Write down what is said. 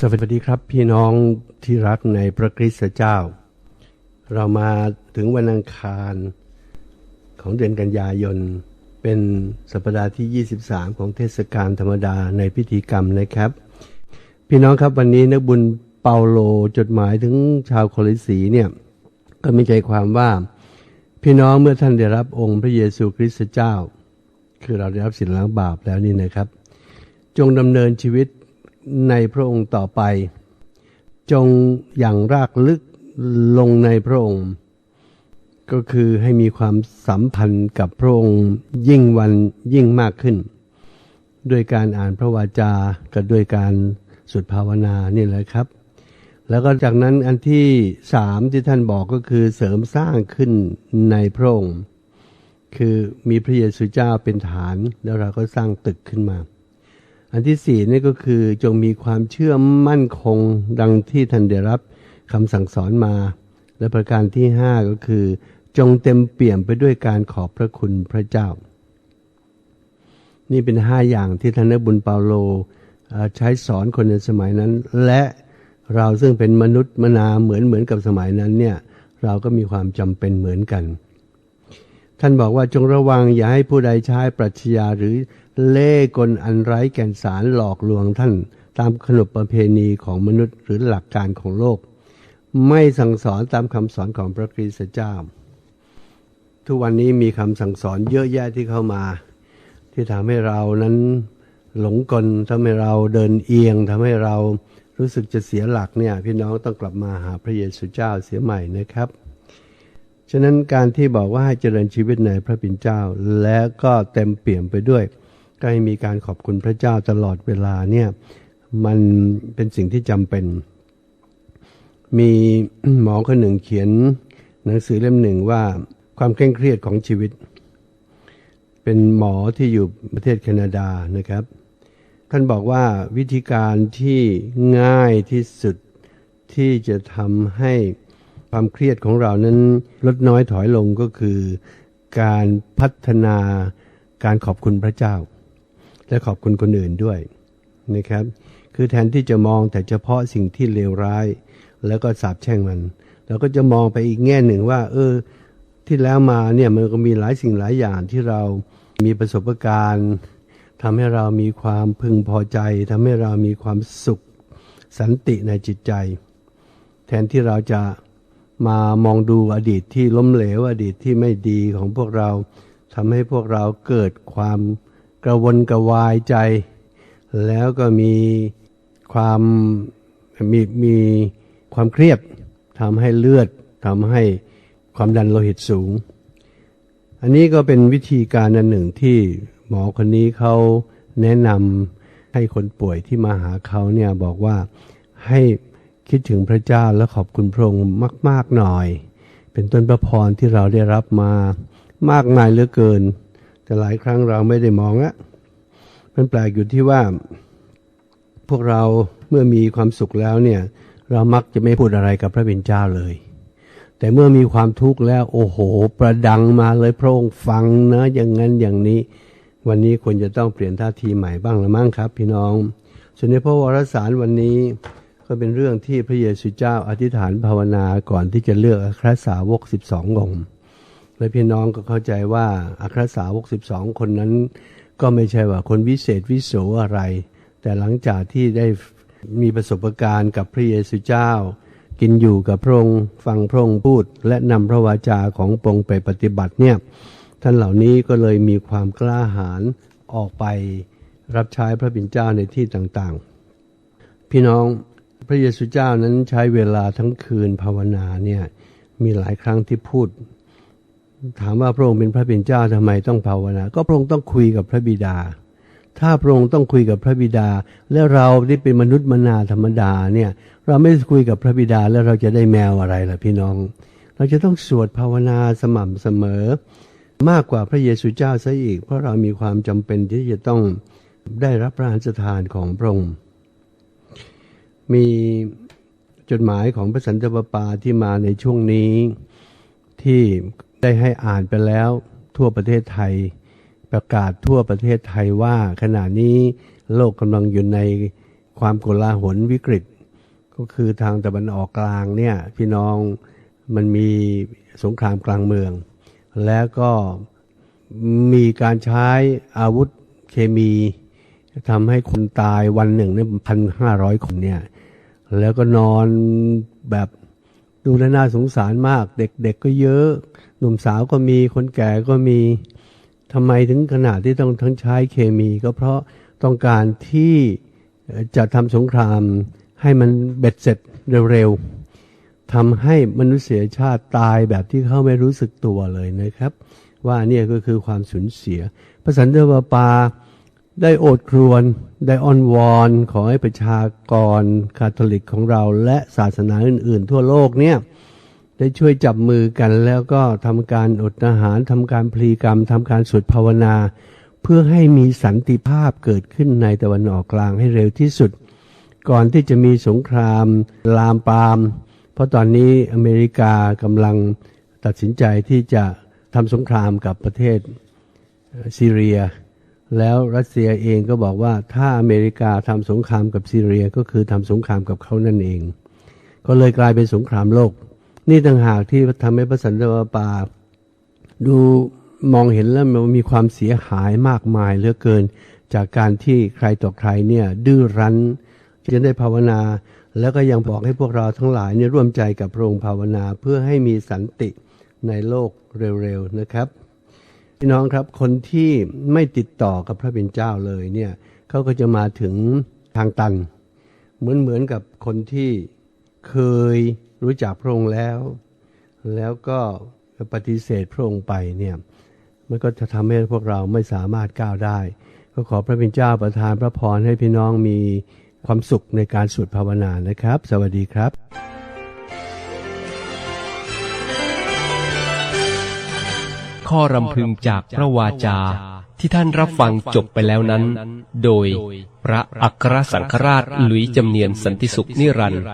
สวัสดีครับ พี่น้องที่รักในพระคริสต์เจ้า เรามาถึงวันอังคารของเดือนกันยายน เป็นสัปดาห์ที่ 23 ของเทศกาลธรรมดาในพิธีกรรมนะครับ พี่น้องครับวันนี้นักบุญเปาโลจดหมายถึงชาวโคลิสีเนี่ยก็มีใจความว่าพี่น้องเมื่อท่านได้รับองค์พระเยซูคริสต์เจ้า คือเราได้รับสินล้างบาปแล้วนี่นะครับ จงดำเนินชีวิต ในพระองค์ต่อไป จงอย่างรากลึกลงในพระองค์ ก็คือให้มีความสัมพันธ์กับพระองค์ยิ่งวันยิ่งมากขึ้น ด้วยการอ่านพระวาจากับด้วยการสุดภาวนานี่แหละครับ แล้วก็จากนั้นอันที่สามที่ท่านบอกก็คือเสริมสร้างขึ้นในพระองค์ คือมีพระเยซูเจ้าเป็นฐานแล้วเราก็สร้างตึกขึ้นมา อันที่สี่นี่ก็คือจงมีความเชื่อมั่นคงดังที่ท่านได้รับคำสั่งสอนมา และประการที่ห้าก็คือ จงเต็มเปี่ยมไปด้วยการขอบพระคุณพระเจ้า นี่เป็นห้าอย่างที่ท่านนบุญเปาโลใช้สอนคนในสมัยนั้น และเราซึ่งเป็นมนุษย์มนาเหมือนเหมือนกับสมัยนั้นเนี่ยเราก็มีความจำเป็นเหมือนกัน ท่านบอกว่าจงระวังอย่าให้ผู้ใดใช้ปรัชญาหรือ เล่กลอันไร้แก่นสารหลอกลวงท่าน ตามขนบประเพณีของมนุษย์หรือหลักการของโลก ไม่สั่งสอนตามคำสอนของพระคริสตเจ้า ทุกวันนี้มีคำสั่งสอนเยอะแยะที่เข้ามา ที่ทำให้เรานั้นหลงกลทำให้เราเดินเอียงทำให้เรารู้สึกจะเสียหลักเนี่ยพี่น้องต้องกลับมาหาพระเยซูเจ้าเสียใหม่นะครับ ฉะนั้นการที่บอกว่าให้เจริญชีวิตในพระบิดเจ้า และก็เต็มเปี่ยมไปด้วย ก็ให้มีการขอบคุณพระเจ้าตลอดเวลาเนี่ยมันเป็นสิ่งที่จำเป็น มีหมอคนหนึ่งเขียนหนังสือเล่มหนึ่งว่าความเคร่งเครียดของชีวิต เป็นหมอที่อยู่ประเทศแคนาดานะครับ ท่านบอกว่าวิธีการที่ง่ายที่สุดที่จะทำให้ความเครียดของเรานั้นลดน้อยถอยลงก็คือ การพัฒนาการขอบคุณพระเจ้า และขอบคุณคนอื่นด้วยนะครับ คือแทนที่จะมองแต่เฉพาะสิ่งที่เลวร้าย แล้วก็สาบแช่งมันเราก็จะมองไปอีกแง่หนึ่งว่า เออ ที่แล้วมาเนี่ยมันก็มีหลายสิ่งหลายอย่างที่เรามีประสบการณ์ทำให้เรามีความพึงพอใจทำให้เรามีความสุขสันติในจิตใจ แทนที่เราจะมามองดูอดีตที่ล้มเหลวอดีตที่ไม่ดีของพวกเราทำให้พวกเราเกิดความ กระวนกระวายใจ แล้วก็มีความมีมีความเครียดทำให้เลือดทำให้ความดันโลหิตสูง อันนี้ก็เป็นวิธีการอันหนึ่งที่หมอคนนี้เขาแนะนำให้คนป่วยที่มาหาเขาเนี่ยบอกว่าให้คิดถึงพระเจ้าและขอบคุณพระองค์มาก ๆ หน่อย เป็นต้นประพรที่เราได้รับมามากมายเหลือเกิน แต่หลายครั้งเราไม่ได้มองอะมันแปลกอยู่ที่ว่า พวกเราเมื่อมีความสุขแล้วเนี่ย เรามักจะไม่พูดอะไรกับพระบิดเจ้าเลย แต่เมื่อมีความทุกข์แล้วโอ้โห ประดังมาเลยพระองค์ฟังนะอย่างนั้นอย่างนี้ วันนี้ควรจะต้องเปลี่ยนท่าทีใหม่บ้างละมั้งครับ พี่น้องส่วนในพระวรสารวันนี้ก็เป็นเรื่องที่พระเยซูเจ้าอธิษฐานภาวนาก่อนที่จะเลือกอัครสาวกสิบสององค์ และพี่น้องก็เข้าใจว่าอัครสาวกสิบสองคนนั้น ก็ไม่ใช่ว่าคนวิเศษวิโสอะไร แต่หลังจากที่ได้มีประสบการณ์กับพระเยซูเจ้า กินอยู่กับพระองค์ฟังพระองค์พูด และนำพระวาจาของพระองค์ไปปฏิบัติเนี่ยท่านเหล่านี้ก็เลยมีความกล้าหาญออกไปรับใช้พระบิดเจ้าในที่ต่างๆ พี่น้องพระเยซูเจ้านั้นใช้เวลาทั้งคืนภาวนาเนี่ยมีหลายครั้งที่พูด ถามว่าพระองค์เป็นพระเป็นเจ้าทำไมต้องภาวนา ก็พระองค์ต้องคุยกับพระบิดา ถ้าพระองค์ต้องคุยกับพระบิดา แล้วเราที่เป็นมนุษย์มนาธรรมดาเนี่ย เราไม่คุยกับพระบิดาแล้วเราจะได้แมวอะไรล่ะพี่น้อง เราจะต้องสวดภาวนาสม่ำเสมอ มากกว่าพระเยซูเจ้าซะอีก เพราะเรามีความจำเป็นที่จะต้องได้รับพระราชทานของพระองค์มีจดหมายของพระสันตะปาปาที่มาในช่วงนี้ที่ ได้ให้อ่านไปแล้วทั่วประเทศไทย ประกาศทั่วประเทศไทยว่าขณะนี้โลกกำลังอยู่ในความโกลาหลวิกฤต ก็คือทางตะวันออกกลางเนี่ยพี่น้องมันมีสงครามกลางเมือง แล้วก็มีการใช้อาวุธเคมีทำให้คนตายวันหนึ่งเนี่ยพันห้าร้อยคนเนี่ยแล้วก็นอนแบบดูแลน่าสงสารมาก เด็กๆกก็เยอะ นุ่มสาวก็มีคนแก่ก็มีทำไมถึงขนาดที่ต้องทั้งใช้เคมี ก็เพราะต้องการที่จะทำสงครามให้มันเบ็ดเสร็จเร็วๆทำให้มนุษยชาติตายแบบที่เขาไม่รู้สึกตัวเลยนะครับ ว่าเนี่ยก็คือความสูญเสีย พระสันตะปาปาได้โอดครวญได้อ้อนวอนขอให้ประชากรคาทอลิกของเราและศาสนาอื่น ๆ ทั่วโลกเนี่ย ได้ช่วยจับมือกันแล้วก็ทำการอดอาหารทำการพลีกรรมทำการสวดภาวนา เพื่อให้มีสันติภาพเกิดขึ้นในตะวันออกกลางให้เร็วที่สุด ก่อนที่จะมีสงครามลามปาม เพราะตอนนี้อเมริกากำลังตัดสินใจที่จะทำสงครามกับประเทศซีเรีย แล้วรัสเซียเองก็บอกว่าถ้าอเมริกาทำสงครามกับซีเรียก็คือทำสงครามกับเขานั่นเอง ก็เลยกลายเป็นสงครามโลก นี่ต่างหากที่ทำให้พระสันตะปาปาดูมองเห็นแล้วมันมีความเสียหายมากมายเหลือเกิน จากการที่ใครต่อใครเนี่ยดื้อรั้นจะได้ภาวนา แล้วก็ยังบอกให้พวกเราทั้งหลายเนี่ยร่วมใจกับพระองค์ภาวนาเพื่อให้มีสันติในโลกเร็วๆนะครับพี่น้องครับคนที่ไม่ติดต่อกับพระเป็นเจ้าเลยเนี่ยเขาก็จะมาถึงทางตัน เหมือนเหมือนกับคนที่เคย รู้จักพระองค์แล้ว แล้วก็ปฏิเสธพระองค์ไปเนี่ยมันก็จะทำให้พวกเราไม่สามารถก้าวได้ ก็ขอพระเป็นเจ้าประทานพระพรให้พี่น้องมีความสุขในการสวดภาวนานะครับ สวัสดีครับข้อรำพึงจากพระวาจาที่ท่านรับฟังจบไปแล้วนั้น โดยพระอัครสังฆราชหลุยจำเนียนสันติสุขนิรันดร์